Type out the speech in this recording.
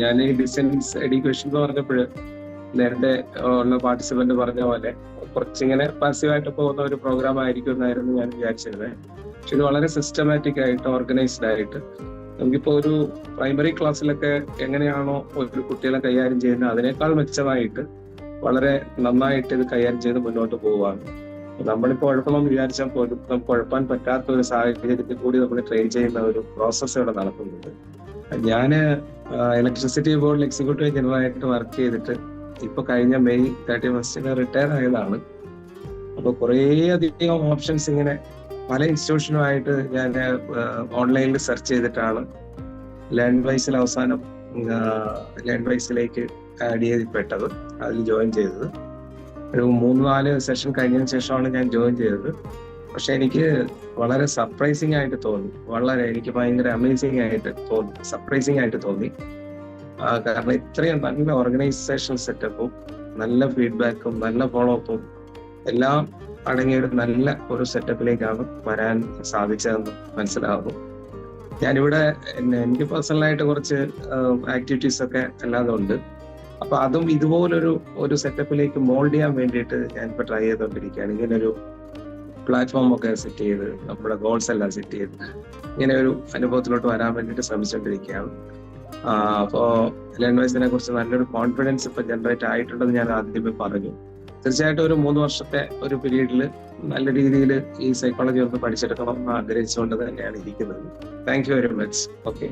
ഞാൻ distance education എന്ന് പറഞ്ഞപ്പോൾ നേരത്തെ ഉള്ള പാർട്ടിസിപ്പന്റ് പറഞ്ഞ പോലെ കുറച്ചിങ്ങനെ പാസീവായിട്ട് പോകുന്ന ഒരു പ്രോഗ്രാം ആയിരിക്കും എന്നായിരുന്നു ഞാൻ വിചാരിച്ചിരുന്നത് പക്ഷെ ഇത് വളരെ സിസ്റ്റമാറ്റിക് ആയിട്ട് ഓർഗനൈസ്ഡ് ആയിട്ട് നമുക്കിപ്പോ ഒരു പ്രൈമറി ക്ലാസ്സിലൊക്കെ എങ്ങനെയാണോ ഒരു കുട്ടികളെ കൈകാര്യം ചെയ്യുന്നത് അതിനേക്കാൾ മെച്ചമായിട്ട് വളരെ നന്നായിട്ട് ഇത് കൈകാര്യം ചെയ്ത് മുന്നോട്ട് പോവുകയാണ്. നമ്മളിപ്പോൾ ഉഴപ്പണമെന്ന് വിചാരിച്ചാൽ പോലും നമുക്ക് കുഴപ്പാൻ പറ്റാത്ത ഒരു സാഹചര്യത്തിൽ കൂടി നമ്മൾ ട്രെയിൻ ചെയ്യുന്ന ഒരു പ്രോസസ്സ് ഇവിടെ നടക്കുന്നുണ്ട്. ഞാൻ ഇലക്ട്രിസിറ്റി ബോർഡിൽ എക്സിക്യൂട്ടീവ് ആയിട്ട് വർക്ക് ചെയ്തിട്ട് ഇപ്പൊ കഴിഞ്ഞ മെയ് തേർട്ടി ഫസ്റ്റിന് റിട്ടയർ ആയതാണ്. അപ്പൊ കുറേ അധികം ഓപ്ഷൻസ് ഇങ്ങനെ പല ഇൻസ്റ്റിറ്റ്യൂഷനുമായിട്ട് ഞാൻ ഓൺലൈനിൽ സെർച്ച് ചെയ്തിട്ടാണ് ലാൻഡ് വൈസിൽ അവസാനം ലാൻഡ് വൈസിലേക്ക് ആഡ് ചെയ്തിപ്പെട്ടത് അതിൽ ജോയിൻ ചെയ്തത്. ഒരു മൂന്ന് നാല് സെഷൻ കഴിഞ്ഞതിന് ശേഷമാണ് ഞാൻ ജോയിൻ ചെയ്തത്. പക്ഷെ എനിക്ക് വളരെ സർപ്രൈസിങ് ആയിട്ട് തോന്നി. വളരെ എനിക്ക് ഭയങ്കര അമേസിങ് ആയിട്ട് തോന്നി. സർപ്രൈസിങ് ആയിട്ട് തോന്നി. കാരണം ഇത്രയും നല്ല ഓർഗനൈസേഷൻ സെറ്റപ്പും നല്ല ഫീഡ്ബാക്കും നല്ല ഫോളോ അപ്പും എല്ലാം അടങ്ങിയ ഒരു നല്ല ഒരു സെറ്റപ്പിലേക്കാണ് വരാൻ സാധിച്ചതെന്ന് മനസ്സിലാകുന്നു ഞാനിവിടെ എനിക്ക് പേഴ്സണലായിട്ട് കുറച്ച് ആക്ടിവിറ്റീസ് ഒക്കെ അല്ലാതെ ഉണ്ട്. അപ്പൊ അതും ഇതുപോലൊരു ഒരു സെറ്റപ്പിലേക്ക് മോൾഡ് ചെയ്യാൻ വേണ്ടിയിട്ട് ഞാനിപ്പോ ട്രൈ ചെയ്തുകൊണ്ടിരിക്കുകയാണ് ഇങ്ങനൊരു പ്ലാറ്റ്ഫോം ഒക്കെ സെറ്റ് ചെയ്ത് നമ്മുടെ ഗോൾസ് എല്ലാം സെറ്റ് ചെയ്ത് ഇങ്ങനെ ഒരു അനുഭവത്തിലോട്ട് വരാൻ വേണ്ടിയിട്ട് ശ്രമിച്ചുകൊണ്ടിരിക്കുകയാണ് അപ്പോൾ അപ്പോ ലേൺവൈസിനെ കുറിച്ച് നല്ലൊരു കോൺഫിഡൻസ് ഇപ്പൊ ജനറേറ്റ് ആയിട്ടുണ്ടെന്ന് ഞാൻ ആദ്യമേ പറഞ്ഞു. തീർച്ചയായിട്ടും ഒരു മൂന്ന് വർഷത്തെ ഒരു പീരീഡിൽ നല്ല രീതിയിൽ ഈ സൈക്കോളജി ഒന്ന് പഠിച്ചെടുക്കണം എന്ന് ആഗ്രഹിച്ചുകൊണ്ട് തന്നെയാണ് ഇരിക്കുന്നത്. Thank you very much okay